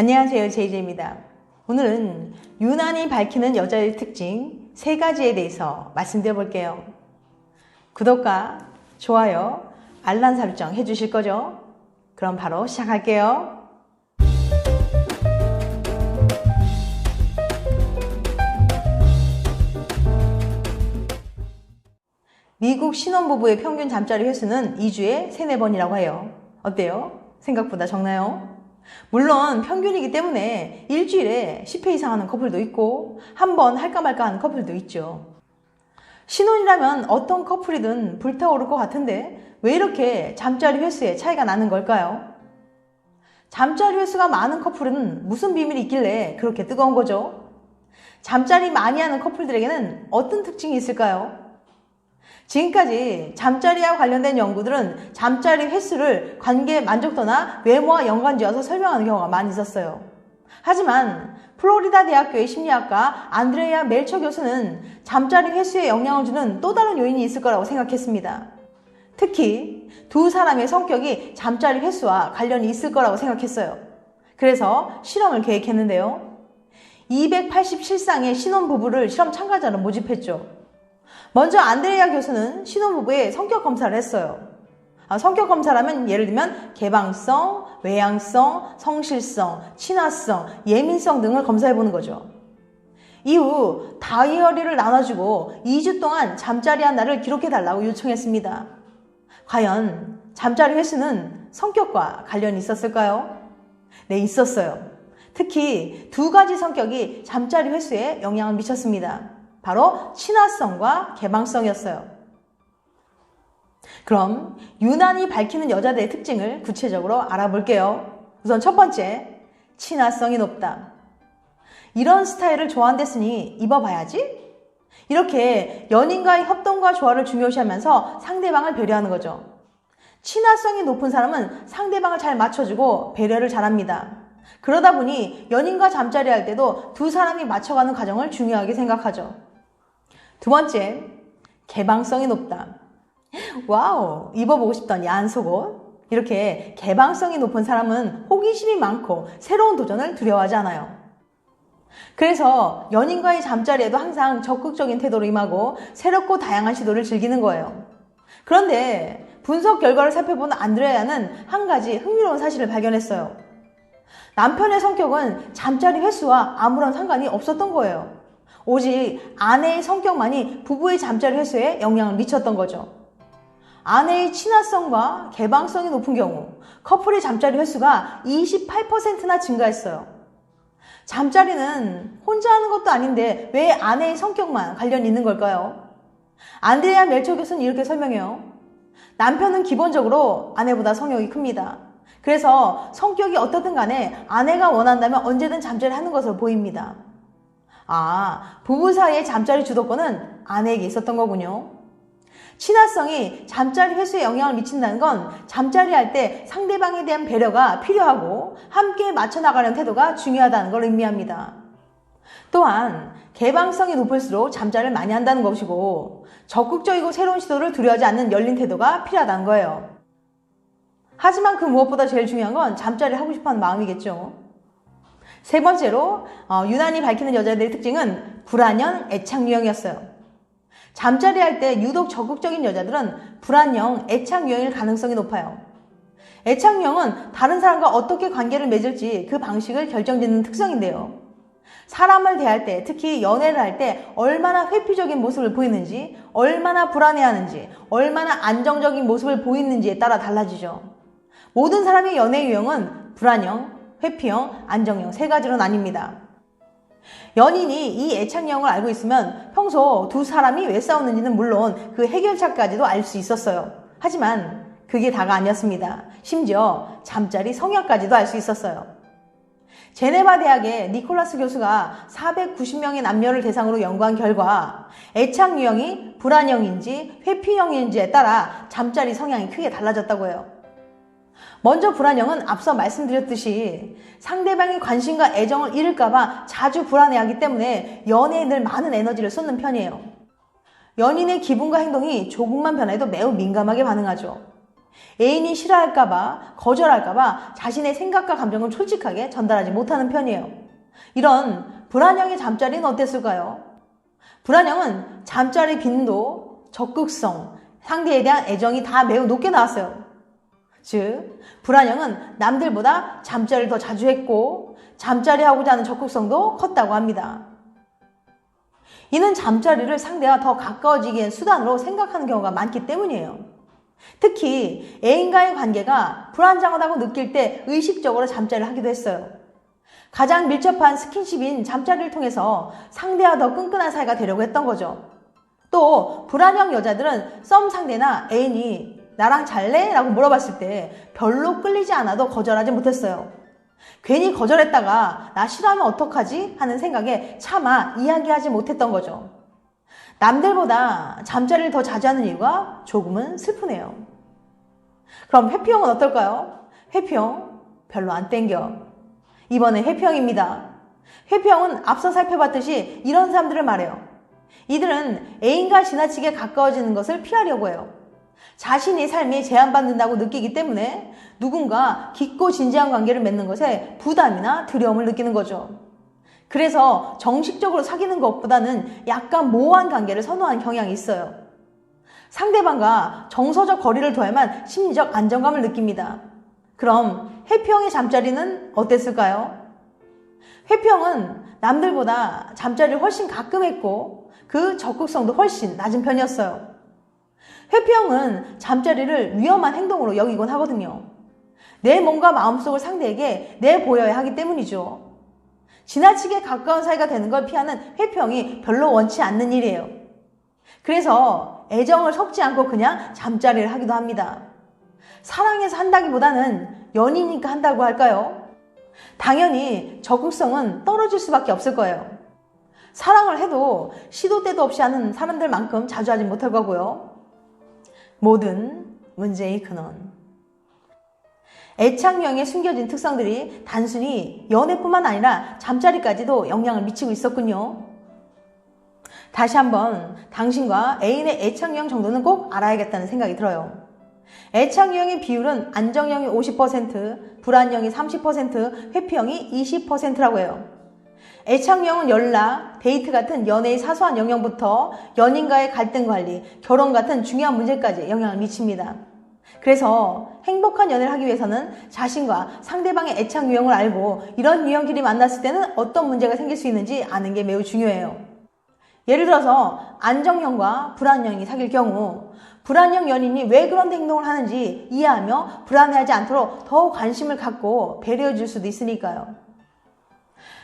안녕하세요. 제이제입니다. 오늘은 유난히 밝히는 여자의 특징 세 가지에 대해서 말씀드려 볼게요. 구독과 좋아요, 알람 설정 해 주실 거죠? 그럼 바로 시작할게요. 미국 신혼부부의 평균 잠자리 횟수는 2주에 3, 4번이라고 해요. 어때요? 생각보다 적나요? 물론 평균이기 때문에 일주일에 10회 이상 하는 커플도 있고 한 번 할까 말까 하는 커플도 있죠. 신혼이라면 어떤 커플이든 불타오를 것 같은데 왜 이렇게 잠자리 횟수에 차이가 나는 걸까요? 잠자리 횟수가 많은 커플은 무슨 비밀이 있길래 그렇게 뜨거운 거죠? 잠자리 많이 하는 커플들에게는 어떤 특징이 있을까요? 지금까지 잠자리와 관련된 연구들은 잠자리 횟수를 관계 만족도나 외모와 연관지어서 설명하는 경우가 많이 있었어요. 하지만 플로리다 대학교의 심리학과 안드레아 멜처 교수는 잠자리 횟수에 영향을 주는 또 다른 요인이 있을 거라고 생각했습니다. 특히 두 사람의 성격이 잠자리 횟수와 관련이 있을 거라고 생각했어요. 그래서 실험을 계획했는데요. 287쌍의 신혼부부를 실험 참가자로 모집했죠. 먼저 안드레아 교수는 신혼부부의 성격 검사를 했어요. 아, 성격 검사라면 예를 들면 개방성, 외향성, 성실성, 친화성, 예민성 등을 검사해 보는 거죠. 이후 다이어리를 나눠주고 2주 동안 잠자리 한 날을 기록해 달라고 요청했습니다. 과연 잠자리 횟수는 성격과 관련이 있었을까요? 네, 있었어요. 특히 두 가지 성격이 잠자리 횟수에 영향을 미쳤습니다. 바로 친화성과 개방성이었어요. 그럼 유난히 밝히는 여자들의 특징을 구체적으로 알아볼게요. 우선 첫 번째, 친화성이 높다. 이런 스타일을 좋아한댔으니 입어봐야지? 이렇게 연인과의 협동과 조화를 중요시하면서 상대방을 배려하는 거죠. 친화성이 높은 사람은 상대방을 잘 맞춰주고 배려를 잘합니다. 그러다 보니 연인과 잠자리 할 때도 두 사람이 맞춰가는 과정을 중요하게 생각하죠. 두 번째, 개방성이 높다. 와우, 입어보고 싶던 야한 속옷. 이렇게 개방성이 높은 사람은 호기심이 많고 새로운 도전을 두려워하지 않아요. 그래서 연인과의 잠자리에도 항상 적극적인 태도로 임하고 새롭고 다양한 시도를 즐기는 거예요. 그런데 분석 결과를 살펴본 안드레아는 한 가지 흥미로운 사실을 발견했어요. 남편의 성격은 잠자리 횟수와 아무런 상관이 없었던 거예요. 오직 아내의 성격만이 부부의 잠자리 횟수에 영향을 미쳤던 거죠. 아내의 친화성과 개방성이 높은 경우 커플의 잠자리 횟수가 28%나 증가했어요. 잠자리는 혼자 하는 것도 아닌데 왜 아내의 성격만 관련이 있는 걸까요? 안드레아 멜처 교수는 이렇게 설명해요. 남편은 기본적으로 아내보다 성욕이 큽니다. 그래서 성격이 어떻든 간에 아내가 원한다면 언제든 잠자리 하는 것으로 보입니다. 아, 부부 사이의 잠자리 주도권은 아내에게 있었던 거군요. 친화성이 잠자리 횟수에 영향을 미친다는 건 잠자리 할 때 상대방에 대한 배려가 필요하고 함께 맞춰 나가는 태도가 중요하다는 걸 의미합니다. 또한 개방성이 높을수록 잠자리를 많이 한다는 것이고 적극적이고 새로운 시도를 두려워하지 않는 열린 태도가 필요하다는 거예요. 하지만 그 무엇보다 제일 중요한 건 잠자리 하고 싶어 하는 마음이겠죠. 세 번째로 어, 유난히 밝히는 여자들의 특징은 불안형 애착 유형이었어요. 잠자리 할 때 유독 적극적인 여자들은 불안형 애착 유형일 가능성이 높아요. 애착 유형은 다른 사람과 어떻게 관계를 맺을지 그 방식을 결정짓는 특성인데요. 사람을 대할 때, 특히 연애를 할 때 얼마나 회피적인 모습을 보이는지, 얼마나 불안해하는지, 얼마나 안정적인 모습을 보이는지에 따라 달라지죠. 모든 사람의 연애 유형은 불안형, 회피형, 안정형 세 가지로 나뉩니다. 연인이 이 애착형을 알고 있으면 평소 두 사람이 왜 싸우는지는 물론 그 해결책까지도 알 수 있었어요. 하지만 그게 다가 아니었습니다. 심지어 잠자리 성향까지도 알 수 있었어요. 제네바 대학의 니콜라스 교수가 490명의 남녀를 대상으로 연구한 결과 애착 유형이 불안형인지 회피형인지에 따라 잠자리 성향이 크게 달라졌다고 해요. 먼저 불안형은 앞서 말씀드렸듯이 상대방의 관심과 애정을 잃을까봐 자주 불안해하기 때문에 연애에 늘 많은 에너지를 쏟는 편이에요. 연인의 기분과 행동이 조금만 변해도 매우 민감하게 반응하죠. 애인이 싫어할까봐, 거절할까봐 자신의 생각과 감정을 솔직하게 전달하지 못하는 편이에요. 이런 불안형의 잠자리는 어땠을까요? 불안형은 잠자리 빈도, 적극성, 상대에 대한 애정이 다 매우 높게 나왔어요. 즉, 불안형은 남들보다 잠자리를 더 자주 했고, 잠자리 하고자 하는 적극성도 컸다고 합니다. 이는 잠자리를 상대와 더 가까워지기 위한 수단으로 생각하는 경우가 많기 때문이에요. 특히 애인과의 관계가 불안정하다고 느낄 때 의식적으로 잠자리를 하기도 했어요. 가장 밀접한 스킨십인 잠자리를 통해서 상대와 더 끈끈한 사이가 되려고 했던 거죠. 또 불안형 여자들은 썸 상대나 애인이 나랑 잘래? 라고 물어봤을 때 별로 끌리지 않아도 거절하지 못했어요. 괜히 거절했다가 나 싫어하면 어떡하지? 하는 생각에 차마 이야기하지 못했던 거죠. 남들보다 잠자리를 더 자주 하는 이유가 조금은 슬프네요. 그럼 회피형은 어떨까요? 회피형 별로 안 땡겨. 이번에 회피형입니다. 회피형은 앞서 살펴봤듯이 이런 사람들을 말해요. 이들은 애인과 지나치게 가까워지는 것을 피하려고 해요. 자신의 삶이 제한받는다고 느끼기 때문에 누군가 깊고 진지한 관계를 맺는 것에 부담이나 두려움을 느끼는 거죠. 그래서 정식적으로 사귀는 것보다는 약간 모호한 관계를 선호하는 경향이 있어요. 상대방과 정서적 거리를 둬야만 심리적 안정감을 느낍니다. 그럼 해피형의 잠자리는 어땠을까요? 해피형은 남들보다 잠자리를 훨씬 가끔 했고 그 적극성도 훨씬 낮은 편이었어요. 회피형은 잠자리를 위험한 행동으로 여기곤 하거든요. 내 몸과 마음속을 상대에게 내보여야 하기 때문이죠. 지나치게 가까운 사이가 되는 걸 피하는 회피형이 별로 원치 않는 일이에요. 그래서 애정을 섞지 않고 그냥 잠자리를 하기도 합니다. 사랑해서 한다기보다는 연이니까 한다고 할까요? 당연히 적극성은 떨어질 수밖에 없을 거예요. 사랑을 해도 시도 때도 없이 하는 사람들만큼 자주 하지 못할 거고요. 모든 문제의 근원. 애착형에 숨겨진 특성들이 단순히 연애뿐만 아니라 잠자리까지도 영향을 미치고 있었군요. 다시 한번 당신과 애인의 애착형 정도는 꼭 알아야겠다는 생각이 들어요. 애착형의 비율은 안정형이 50%, 불안형이 30%, 회피형이 20%라고 해요. 애착형은 연락, 데이트 같은 연애의 사소한 영역부터 연인과의 갈등 관리, 결혼 같은 중요한 문제까지 영향을 미칩니다. 그래서 행복한 연애를 하기 위해서는 자신과 상대방의 애착 유형을 알고 이런 유형끼리 만났을 때는 어떤 문제가 생길 수 있는지 아는 게 매우 중요해요. 예를 들어서 안정형과 불안형이 사귈 경우 불안형 연인이 왜 그런 행동을 하는지 이해하며 불안해하지 않도록 더욱 관심을 갖고 배려해 줄 수도 있으니까요.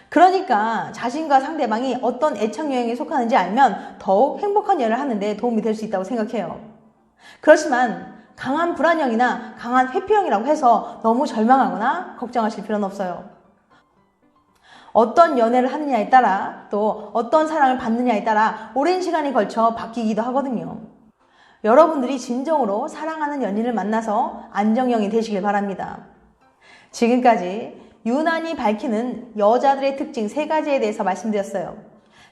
그러니까 자신과 상대방이 어떤 애착 유형에 속하는지 알면 더욱 행복한 연애를 하는데 도움이 될 수 있다고 생각해요. 그렇지만 강한 불안형이나 강한 회피형이라고 해서 너무 절망하거나 걱정하실 필요는 없어요. 어떤 연애를 하느냐에 따라 또 어떤 사랑을 받느냐에 따라 오랜 시간이 걸쳐 바뀌기도 하거든요. 여러분들이 진정으로 사랑하는 연인을 만나서 안정형이 되시길 바랍니다. 지금까지 유난히 밝히는 여자들의 특징 세 가지에 대해서 말씀드렸어요.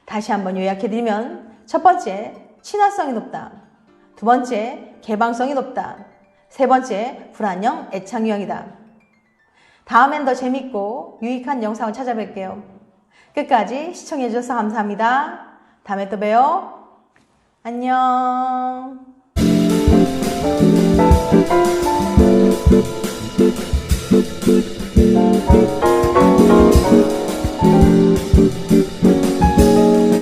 다시 한번 요약해드리면 첫 번째, 친화성이 높다. 두 번째, 개방성이 높다. 세 번째, 불안형 애착 유형이다. 다음엔 더 재밌고 유익한 영상을 찾아뵐게요. 끝까지 시청해주셔서 감사합니다. 다음에 또 봬요. 안녕.